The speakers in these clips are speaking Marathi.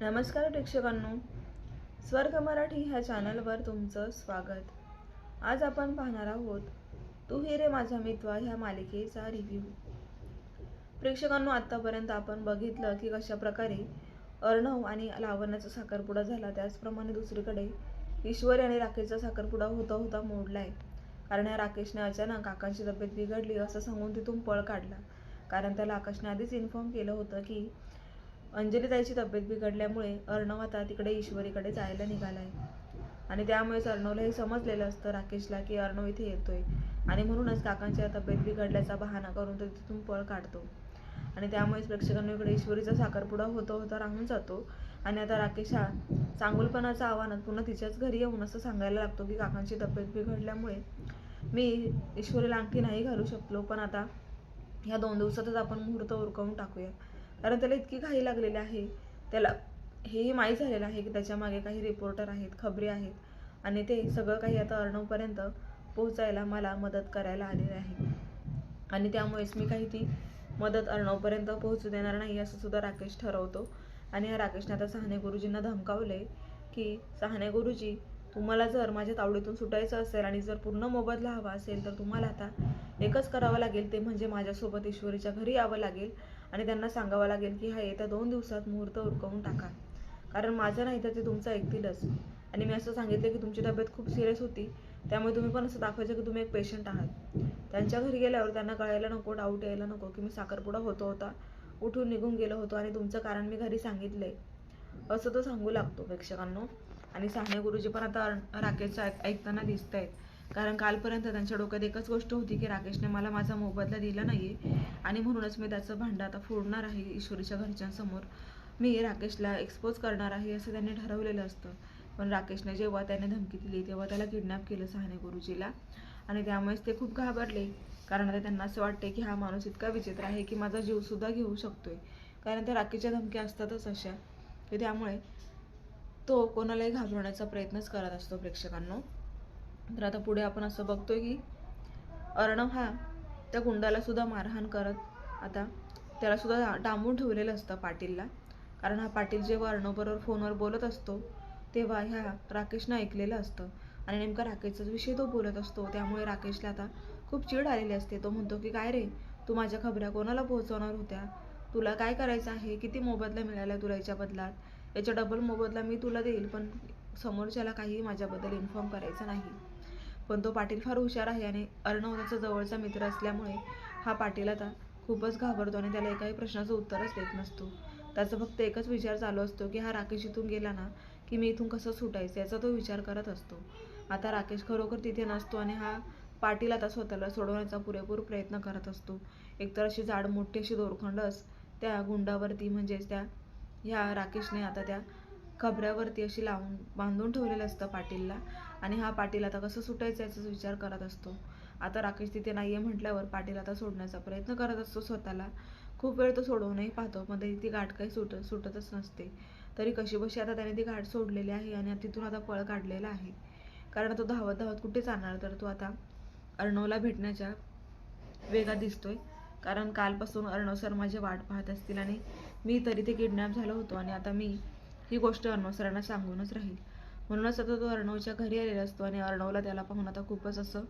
नमस्कार प्रेक्षकांनो. स्वर्ग मराठी ह्या चॅनलवर तुमचं स्वागत. आज आपण पाहणार आहोत तू ही रे माझा मित्वा ह्या मालिकेचा रिव्ह्यू प्रेक्षकांनो आत्तापर्यंत आपण बघितलं की कशा प्रकारे अर्णव आणि लावण्याचा साखरपुडा झाला. त्याचप्रमाणे दुसरीकडे ईश्वरी आणि राकेशचा साखरपुडा होता होता मोडलाय. कारण या राकेशने अचानक काकांची तब्येत बिघडली असं सांगून तिथून पळ काढला. कारण त्याला आकाशने आधीच इन्फॉर्म केलं होतं की अंजलीताईची तब्येत बिघडल्यामुळे अर्णव आता तिकडे ईश्वरीकडे जायला निघालाय. आणि त्यामुळेच अर्णवला हे समजलेलं असतं राकेशला की अर्णव इथे येतोय. आणि म्हणूनच काकांच्या तब्येत बिघडल्याचा बहाणा करून तो तिथून पळ काढतो. आणि त्यामुळेच प्रेक्षकांकडे इकडे ईश्वरीचा साखरपुडा होता होता राहून जातो. आणि आता राकेश हा चांगुलपणाचं आव्हानात पुन्हा तिच्याच घरी येऊन असं सांगायला लागतो की काकांची तब्येत बिघडल्यामुळे मी ईश्वरीला अंगठी नाही घालू शकलो पण आता ह्या दोन दिवसातच आपण मुहूर्त उरकवून टाकूया. कारण त्याला इतकी घाई लागलेली आहे. त्याला हेही माहीत झालेलं आहे की त्याच्यामागे काही रिपोर्टर आहेत खबरी आहेत. आणि ते सगळं काही आता अर्णवपर्यंत पोहोचायला मला मदत करायला आलेले आहे. आणि त्यामुळेच मी काही ती मदत अर्णवपर्यंत पोहोचू देणार नाही असं सुद्धा राकेश ठरवतो. आणि या राकेशने आता सहाने गुरुजींना धमकावले की सहाने गुरुजी तुम्हाला जर माझ्या तावडीतून सुटायचं असेल आणि जर पूर्ण मोबदला हवा असेल तर तुम्हाला आता एकच करावं लागेल. ते म्हणजे माझ्यासोबत ईश्वरीच्या घरी यावं लागेल. आणि त्यांना सांगावं लागेल की हा येत्या दोन दिवसात मुहूर्त उरकवून टाका. कारण माझं नाही तर ते तुमचं ऐकतीलच. आणि मी असं सांगितलं की तुमची तब्येत खूप सिरियस होती. त्यामुळे तुम्ही पण असं दाखवायचं की तुम्ही एक पेशंट आहात. त्यांच्या घरी गेल्यावर त्यांना कळायला नको डाऊट यायला नको की मी साखरपुडा होतो होता. उठून निघून गेलो होतो आणि तुमचं कारण मी घरी सांगितलंय. असं तो सांगू लागतो प्रेक्षकांनो. आणि साने गुरुजी पण आता राकेशचं ऐक ऐकताना दिसत आहेत कारण कालपर्यंत त्यांच्या डोक्यात एकच गोष्ट होती की राकेशने मला माझा मोबदला दिला नाही आणि म्हणूनच मी त्याचं भांडं आता फोडणार आहे ईश्वरीच्या घरच्यांसमोर. मी राकेशला एक्सपोज करणार आहे असं त्यांनी ठरवलेलं असतं. पण राकेशने जेव्हा त्याने धमकी दिली तेव्हा त्याला किडनॅप केलं सहाने गुरुजीला. आणि त्यामुळेच ते खूप घाबरले. कारण आता त्यांना असं वाटते की हा माणूस इतका विचित्र आहे की माझा जीवसुद्धा घेऊ शकतोय. कारण त्या राकेशच्या धमक्या असतातच अशा. की त्यामुळे तो कोणालाही घाबरवण्याचा प्रयत्नच करत असतो प्रेक्षकांनो. तर आता पुढे आपण असं बघतोय की अर्णव हा त्या गुंडाला सुद्धा मारहाण करत आता त्याला सुद्धा डांबून ठेवलेलं असतं पाटीलला. कारण हा पाटील जेव्हा अर्णवबरोबर फोनवर बोलत असतो तेव्हा ह्या राकेशनं ऐकलेलं असतं. आणि नेमका राकेशचाच विषय तो बोलत असतो. त्यामुळे राकेशला आता खूप चिड आलेली असते. तो म्हणतो की काय रे? तू माझ्या खबऱ्या कोणाला पोहोचवणार होत्या? तुला काय करायचं आहे? किती मोबदला मिळाला तुला याच्या बदलात? याच्या डबल मोबदला मी तुला देईल पण समोरच्याला काही माझ्याबद्दल इन्फॉर्म करायचं नाही. पण तो पाटील फार हुशार आहे आणि अर्णव त्याचा जवळचा मित्र असल्यामुळे हा पाटील आता खूपच घाबरतो आणि त्याला एकाही प्रश्नाचं उत्तरच देत नसतो. त्याचा फक्त एकच विचार चालू असतो की हा राकेश इथून गेला ना की मी इथून कसं सुटायचं याचा तो विचार करत असतो. आता राकेश खरोखर तिथे नसतो आणि हा पाटील आता स्वतःला सोडवण्याचा पुरेपूर प्रयत्न करत असतो. एकतर अशी जाड मोठी अशी दोरखंडच त्या गुंडावरती म्हणजेच त्या ह्या राकेशने आता त्या खबऱ्यावरती अशी लावून बांधून ठेवलेलं असतं पाटीलला. आणि हा पाटील आता कसं सुटायचं याचाच विचार करत असतो. आता राकेश तिथे नाही आहे म्हटल्यावर पाटील आता सोडण्याचा प्रयत्न करत असतो स्वतःला. खूप वेळ तो सोडवूनही पाहतो मध्ये ती गाठ काही सुट सुटतच नसते. तरी कशी बशी आता त्याने ती गाठ सोडलेली आहे आणि तिथून आता पळ काढलेला आहे. कारण तो धावत धावत कुठे जाणार? तर तो आता अर्णवला भेटण्याच्या वेगात दिसतोय. कारण कालपासून अर्णव सर माझी वाट पाहत असतील आणि मी तरी ते किडनॅप झालो होतो आणि आता मी ही गोष्ट अर्णव सरांना सांगूनच राहील. म्हणूनच आता तो अर्णवच्या घरी आलेला असतो आणि अर्णवला त्याला पाहून आता खूपच असं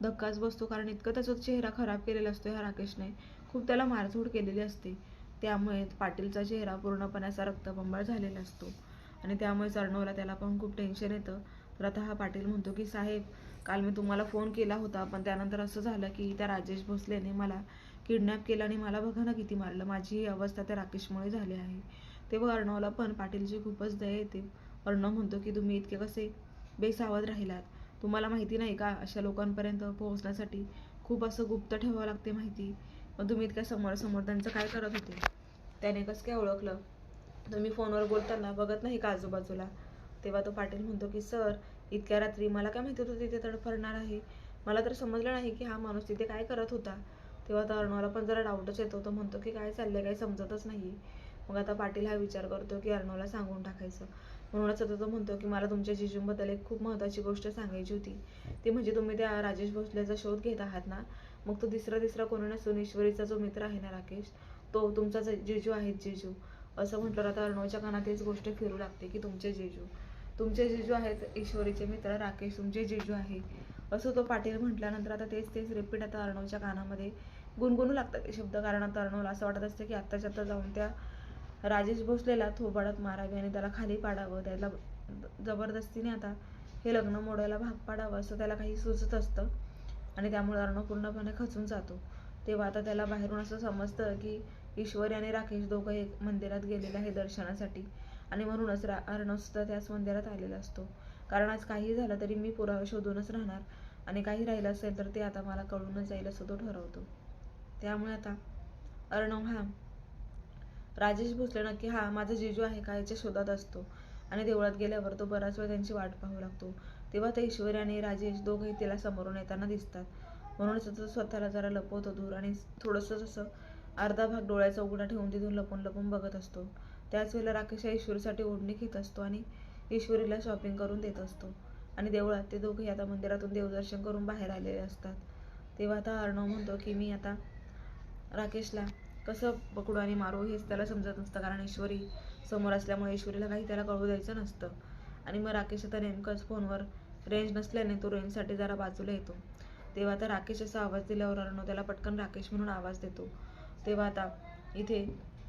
धक्काच बसतो कारण इतकं त्याचा चेहरा खराब केलेला असतो ह्या राकेशने. खूप त्याला मारझोड केलेली असते. त्यामुळे पाटीलचा चेहरा पूर्णपणे असा रक्तबंबाळ झालेला असतो. आणि त्यामुळेच अर्णवला त्याला पाहून खूप टेन्शन येतं. तर आता हा पाटील म्हणतो की साहेब काल मी तुम्हाला फोन केला होता पण त्यानंतर असं झालं की त्या राजेश भोसलेने मला किडनॅप केलं आणि मला बघा ना किती मारलं. माझी ही अवस्था त्या राकेशमुळे झाली आहे. तेव्हा अर्णवला पण पाटीलची खूपच दया येते. अर्णव म्हणतो की तुम्ही इतके कसे बेसावध राहिलात. तुम्हाला माहिती नाही का अशा लोकांपर्यंत पोहोचण्यासाठी खूप असं गुप्त ठेवावं लागते माहिती. मग तुम्ही इतक्या समोर समोर त्यांचं काय करत होते? त्याने कसं काय ओळखलं? तुम्ही फोनवर बोलताना बघत नाही का आजूबाजूला? तेव्हा तो पाटील म्हणतो की सर इतक्या रात्री मला काय माहिती होतं तिथे तडफडणार आहे? मला तर समजलं नाही की हा माणूस तिथे काय करत होता. तेव्हा तर अर्णवला पण जरा डाऊटच येतो. तो म्हणतो की काय चाललंय? काही समजतच नाही मग आता पाटील हा विचार करतो की अर्णवला सांगून टाकायचं. म्हणूनच आता तो म्हणतो की मला तुमच्या जिजूंबद्दल एक खूप महत्त्वाची गोष्ट सांगायची होती. ती म्हणजे तुम्ही त्या राजेश भोसलेचा शोध घेत आहात ना मग तो तिसरा तिसरा कोणी नसून ईश्वरीचा जो मित्र आहे ना राकेश तो तुमचा जिजू आहे जिजू. असं म्हटलं आता अर्णवच्या कानात तेच गोष्ट फिरू लागते की तुमचे जिजू. तुमचे जिजू आहेत ईश्वरीचे मित्र राकेश तुमचे जिजू आहे. असं तो पाटील म्हटल्यानंतर आता तेच तेच रिपीट आता अर्णवच्या कानामध्ये गुणगुणू लागतात ते शब्द. कारण आता अर्णवला असं वाटत असतं की आत्ताच्या आत्ता जाऊन त्या राजेश भोसलेला थोबाडात मारावे आणि त्याला खाली पाडावं. त्याला जबरदस्तीने आता हे लग्न मोडायला भाग पाडावं असं त्याला काही सुचत असतं. आणि त्यामुळे अर्णव पूर्णपणे खचून जातो. तेव्हा आता त्याला बाहेरून असं समजतं की ईश्वरी आणि राकेश दोघं एक मंदिरात गेलेले आहे दर्शनासाठी. आणि म्हणूनच रा अर्णव सुद्धा त्याच मंदिरात आलेला असतो. कारण आज काही झालं तरी मी पुरावे शोधूनच राहणार. आणि काही राहिलं असेल तर ते आता मला कळूनच जाईल असं तो ठरवतो. त्यामुळे आता अर्णव हा राजेश भोसले नक्की हा माझा जिजू आहे का याच्या शोधात असतो? आणि देवळात गेल्यावर तो बराच वेळ त्यांची वाट पाहू लागतो. तेव्हा ते ईश्वरी आणि राजेश दोघंही तिला समोरून येताना दिसतात. म्हणूनच तो स्वतःला जरा लपवतो दूर आणि थोडंसं जसं अर्धा भाग डोळ्याचा उघडा ठेवून तिथून लपून लपून बघत असतो. त्याच वेळेला राकेश ईश्वरीसाठी ओढणी घेत असतो आणि ईश्वरीला शॉपिंग करून देत असतो. आणि देवळात ते दोघेही आता मंदिरातून देवदर्शन करून बाहेर आलेले असतात. तेव्हा आता अर्णव म्हणतो की मी आता राकेशला कसं पकडू आणि मारू हेच त्याला समजत नसतं. कारण ईश्वरी समोर असल्यामुळे ईश्वरीला काही त्याला कळू द्यायचं नसतं. आणि मग राकेश आता नेमकंच फोनवर रेंज नसल्याने तो रेंजसाठी जरा बाजूला येतो. तेव्हा आता राकेश असा आवाज दिल्यावर अर्णव त्याला पटकन राकेश म्हणून आवाज देतो. तेव्हा आता इथे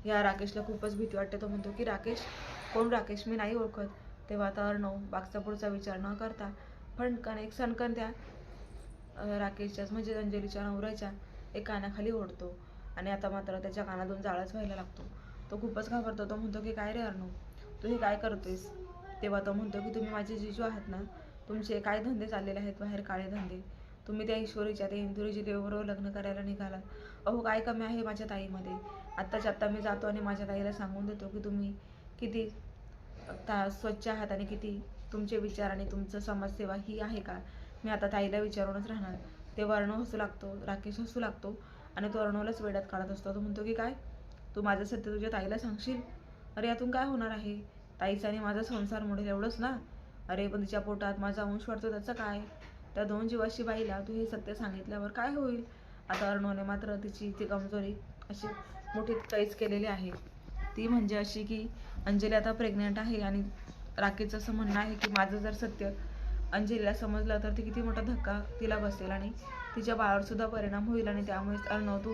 या राकेशला खूपच भीती वाटते. तो म्हणतो की राकेश कोण राकेश? मी नाही ओळखत. तेव्हा आता अर्णव बागचा पुढचा विचार न करता फणकन एक सणकन त्या राकेशच्याच म्हणजे अंजलीच्या नवऱ्याच्या एक कानाखाली ओढतो. आणि आता मात्र त्याच्या कानातून जाळच व्हायला लागतो. तो खूपच घाबरतो. तो म्हणतो की काय रे अर्णव? तू हे काय करतोयस? तेव्हा तो म्हणतो की तुम्ही माझे जिजू आहात ना? तुमचे काय धंदे चाललेले आहेत बाहेर काळे धंदे? तुम्ही त्या ईश्वरीच्या त्या इंदुरीच्या देवाबरोबर लग्न करायला निघालात अहो काय कमी आहे माझ्या ताईमध्ये? आत्ताच्या आत्ता मी जातो आणि माझ्या ताईला सांगून देतो की तुम्ही किती ता स्वच्छ आहात आणि किती तुमचे विचार आणि तुमचं समाजसेवा ही आहे का? मी आता ताईला विचारूनच राहणार. तेव्हा अर्णव हसू लागतो राकेश हसू लागतो. आणि तो अर्णवलाच वेड्यात काढत असतो. तो म्हणतो की काय? तू माझं सत्य तुझ्या ताईला सांगशील? अरे यातून काय होणार आहे? ताईचा आणि माझा संसार मोडेल एवढंच ना? अरे पण तिच्या पोटात माझा अंश वाढतो त्याचं काय? त्या दोन जीवाशी बाईला तू हे सत्य सांगितल्यावर काय होईल? आता अर्णवने मात्र तिची ती कमजोरी अशी मोठी कैच केलेली आहे. ती म्हणजे अशी की अंजली आता प्रेग्नेंट आहे आणि राकेशचं असं म्हणणं आहे की माझं जर सत्य अंजलीला समजलं तर ती किती मोठा धक्का तिला बसेल आणि तिच्या बाळावर सुद्धा परिणाम होईल आणि त्यामुळेच अर्णव तू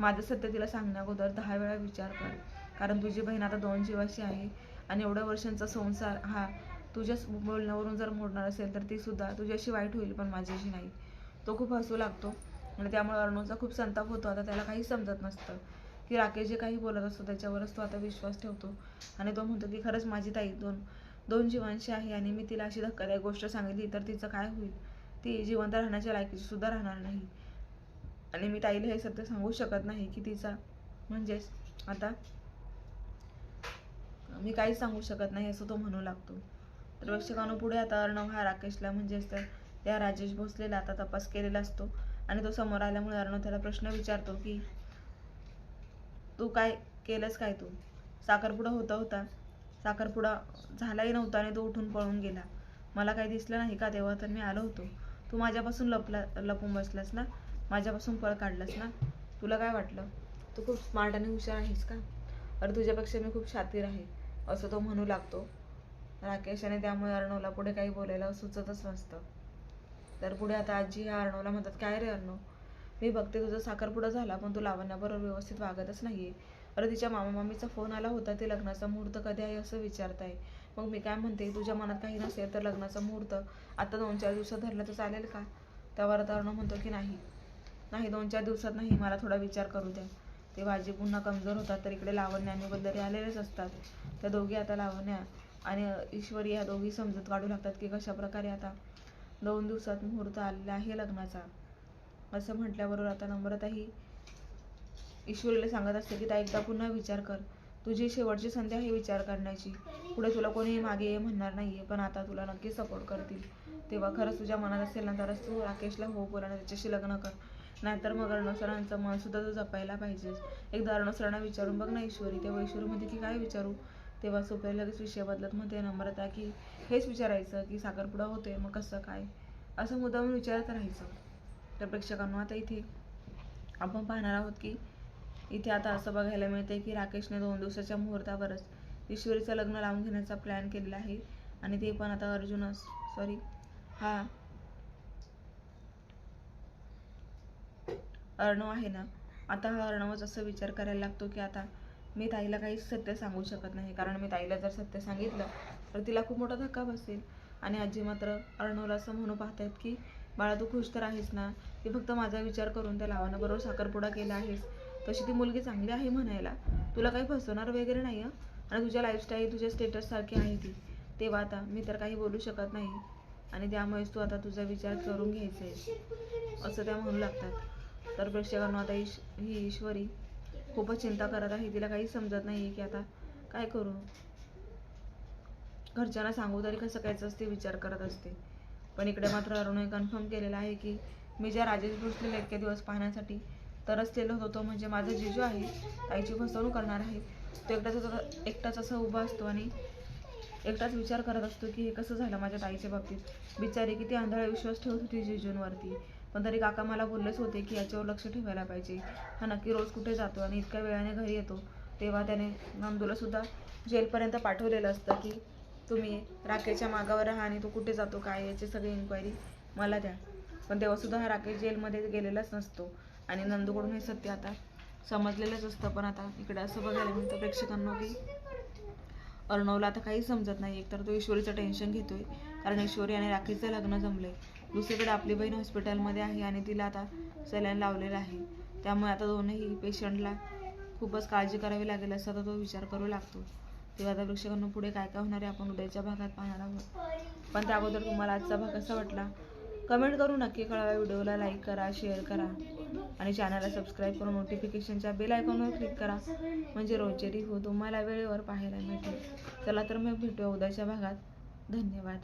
माझं सत्य तिला सांगण्या अगोदर दहा वेळा विचार कर. कारण तुझी बहीण आता दोन जीवाशी आहे आणि एवढ्या वर्षांचा संसार हा तुझ्या बोलण्यावरून जर मोडणार असेल तर ती सुद्धा तुझ्याशी वाईट होईल पण माझ्याशी नाही. तो खूप हसू लागतो आणि त्यामुळे अर्णवचा खूप संताप होतो. आता त्याला काही समजत नसतं की राकेश जे काही बोलत असतो त्याच्यावरच तो आता विश्वास ठेवतो. आणि तो म्हणतो की खरंच माझी ताई दोन दोन जीवांशी आहे आणि मी तिला अशी धक्कादायक गोष्ट सांगितली तर तिचं काय होईल? ती जिवंत राहण्याच्या लायकीची सुद्धा राहणार नाही. आणि मी ताईला हे सत्य सांगू शकत नाही की तिचा म्हणजेच आता मी काहीच सांगू शकत नाही असं तो म्हणू लागतो. तर प्रेक्षकांनो पुढे आता अर्णव हा राकेशला म्हणजेच तर त्या राजेश भोसलेला आता तपास केलेला असतो. आणि तो समोर आल्यामुळे अर्णव त्याला प्रश्न विचारतो की तू काय केलंस काय तू? साखरपुडा होता होता. साखरपुडा झालाही नव्हता आणि तो उठून पळून गेला. मला काही दिसलं नाही का तेव्हा तर मी आलो होतो. तू माझ्यापासून लपला लपून बसलास ना? माझ्यापासून पळ काढलास ना? तुला काय वाटलं? तू खूप स्मार्ट आणि हुशार आहेस का? अरे तुझ्यापेक्षा मी खूप शातीर आहे. असं तो म्हणू लागतो. राकेशाने त्यामुळे अर्णवला पुढे काही बोलायला सुचतच नसतं. तर पुढे आता आजी ह्या अर्णवला म्हणतात काय रे अर्णव? मी बघते तुझा साखरपुडा झाला पण तू लावण्याबरोबर व्यवस्थित वागतच नाही अरे तिच्या मामा मामीचा फोन आला होता ते लग्नाचा मुहूर्त कधी आहे असं विचारताय. मग मी काय म्हणते तुझ्या मनात काही नसेल तर लग्नाचा मुहूर्त आता दोन चार दिवसात धरलं तर चालेल का? त्यावर तरुण म्हणतो की नाही. नाही दोन चार दिवसात नाही मला थोडा विचार करू द्या ते भाजी पुन्हा कमजोर होतात तर इकडे लावण्या आणि वल्लरी आलेलेच असतात. त्या दोघी आता लावण्या आणि ईश्वरी या दोघी समजूत काढू लागतात की कशा प्रकारे आता दोन दिवसात मुहूर्त आलेला आहे लग्नाचा. असं म्हटल्याबरोबर आता नम्रताही ईश्वरीला सांगत असते की त्या एकदा पुन्हा विचार कर. तुझी शेवटची संधी आहे विचार करण्याची. पुढे तुला कोणीही मागे म्हणणार नाहीये पण आता तुला नक्की सपोर्ट करतील. तेव्हा खरंच तुझ्या मनात असेल ना तरच तू राकेशला हो बोल आणि त्याच्याशी लग्न कर. नाहीतर मग अरुणसरांचं मन सुद्धा तू जपायला पाहिजेस एकदा अरुणसरांना विचारून बघ ना ईश्वरी तेव्हा ईश्वरी म्हणते की काय विचारू? तेव्हा सोप्या लगेच विषय बदलत म्हणते नम्रता की हेच विचारायचं की साखरपुडा होते मग कसं काय? असं मुद्दाम विचारत राहायचं. तर प्रेक्षकांना आता इथे आपण पाहणार आहोत की इथे आता असं बघायला मिळते की राकेशने दोन दिवसाच्या मुहूर्तावरच ईश्वरीचं लग्न लावून घेण्याचा प्लॅन केलेला आहे. आणि ते पण आता अर्जुन सॉरी हा. अर्णव आहे ना आता हा अर्णवच असं विचार करायला लागतो की आता मी ताईला काहीच सत्य सांगू शकत नाही. कारण मी ताईला जर सत्य सांगितलं तर तिला खूप मोठा धक्का बसेल. आणि आजी मात्र अर्णवला असं म्हणू पाहतायत की बाळा तू खुश तर आहेस ना? ती फक्त माझा विचार करून त्या लावानं बरोबर साखरपुडा केला आहेस. तशी ती मुलगी चांगली आहे म्हणायला. तुला काही फसवणार वगैरे नाही आणि तुझ्या लाईफस्टाईल तुझ्या स्टेटससारखी आहे ती. तेव्हा आता मी तर काही बोलू शकत नाही. आणि त्यामुळेच तू आता तुझा विचार करून घ्यायचा आहे. असं त्या म्हणू लागतात. तर प्रेक्षकांना आता ईश ही ईश्वरी खूपच चिंता करत आहे. तिला काही समजत नाही आहे की आता काय करू? घरच्यांना सांगू तरी कसं कायचं असते विचार करत असते. पण इकडे मात्र अरुणने कन्फर्म केलेलं आहे की मी ज्या राजेश भोसलेला इतके दिवस पाहण्यासाठी तरसलेलो होतो म्हणजे माझा जिजू आहे ताईची फसवणूक करणार आहे. तो एकटाच एकटाच असा उभा असतो आणि एकटाच विचार करत असतो की हे कसं झालं माझ्या ताईच्या बाबतीत. बिचारी किती आंधळा विश्वास ठेवत होती जिजूंवरती. पण तरी काका मला बोललेच होते की याच्यावर लक्ष ठेवायला पाहिजे. हा नक्की रोज कुठे जातो आणि इतक्या वेळाने घरी येतो. तेव्हा त्याने नंदूला जेलपर्यंत पाठवलेलं असतं की तुम्ही राकेशच्या मागावर राहा आणि तो कुठे जातो काय याची सगळी इन्क्वायरी मला द्या. पण तेव्हासुद्धा हा राकेश जेलमध्ये गेलेलाच नसतो. आणि नंदूकडून हे सत्य आता समजलेलंच असतं. पण आता इकडे असं बघायला मिळतं प्रेक्षकांना की अर्णवला आता काही समजत नाही. एकतर तो ईश्वरीचं टेन्शन घेतोय. कारण ईश्वरी आणि राखीचं लग्न जमलंय. दुसरीकडे आपली बहीण हॉस्पिटलमध्ये आहे आणि तिला आता सलाईन लावलेलं आहे. त्यामुळे आता दोनही पेशंटला खूपच काळजी करावी लागेल असा तर तो विचार करू लागतो. तेव्हा आता प्रेक्षकांना पुढे काय काय होणार आहे आपण उद्याच्या भागात पाहणार आहोत. पण त्या अगोदर तुम्हाला आजचा भाग कसा वाटला? कमेंट करून नक्की कळवा व्हिडिओला लाईक करा शेअर करा. आणि चॅनलला सबस्क्राईब करून नोटिफिकेशनच्या बेल आयकॉनवर क्लिक करा. म्हणजे रोजचे रिव्ह्यू तुम्हाला वेळेवर पाहायला मिळतील. चला तर मग भेटूया उद्याच्या भागात. धन्यवाद.